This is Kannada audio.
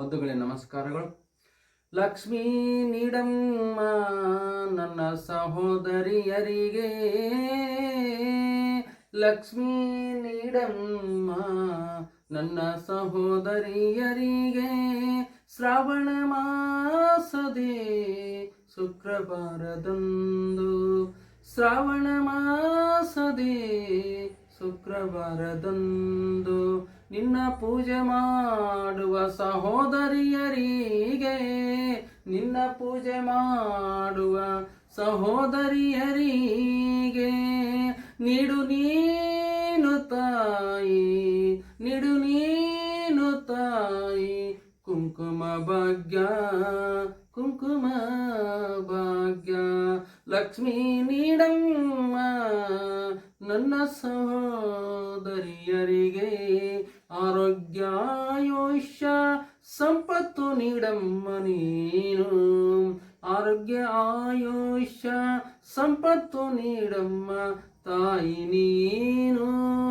ಬಂಧುಗಳೇ, ನಮಸ್ಕಾರಗಳು. ಲಕ್ಷ್ಮೀ ನೀಡಮ್ಮ, ನನ್ನ ಸಹೋದರಿಯರಿಗೆ. ಲಕ್ಷ್ಮೀ ನೀಡಮ್ಮ, ನನ್ನ ಸಹೋದರಿಯರಿಗೆ. ಶ್ರಾವಣ ಮಾಸದೆ ಶುಕ್ರವಾರದಂದು. ಶ್ರಾವಣ ಮಾಸದೇ ಶುಕ್ರವಾರದಂದು ನಿನ್ನ ಪೂಜೆ ಮಾಡುವ ಸಹೋದರಿಯರಿಗೆ, ನಿನ್ನ ಪೂಜೆ ಮಾಡುವ ಸಹೋದರಿಯರಿಗೆ ನೀಡು ನೀನು ತಾಯಿ, ನೀಡು ನೀನು ತಾಯಿ, ಕುಂಕುಮ ಭಾಗ್ಯ, ಕುಂಕುಮ ಲಕ್ಷ್ಮೀ ನೀಡಮ್ಮ ನನ್ನ ಸಹೋದರಿಯರಿಗೆ ಆರೋಗ್ಯಾಯುಷ್ಯ ಸಂಪತ್ತು ನೀಡಮ್ಮ ನೀನು. ಆರೋಗ್ಯ ಆಯುಷ್ಯ ಸಂಪತ್ತು ನೀಡಮ್ಮ ತಾಯಿ ನೀನು.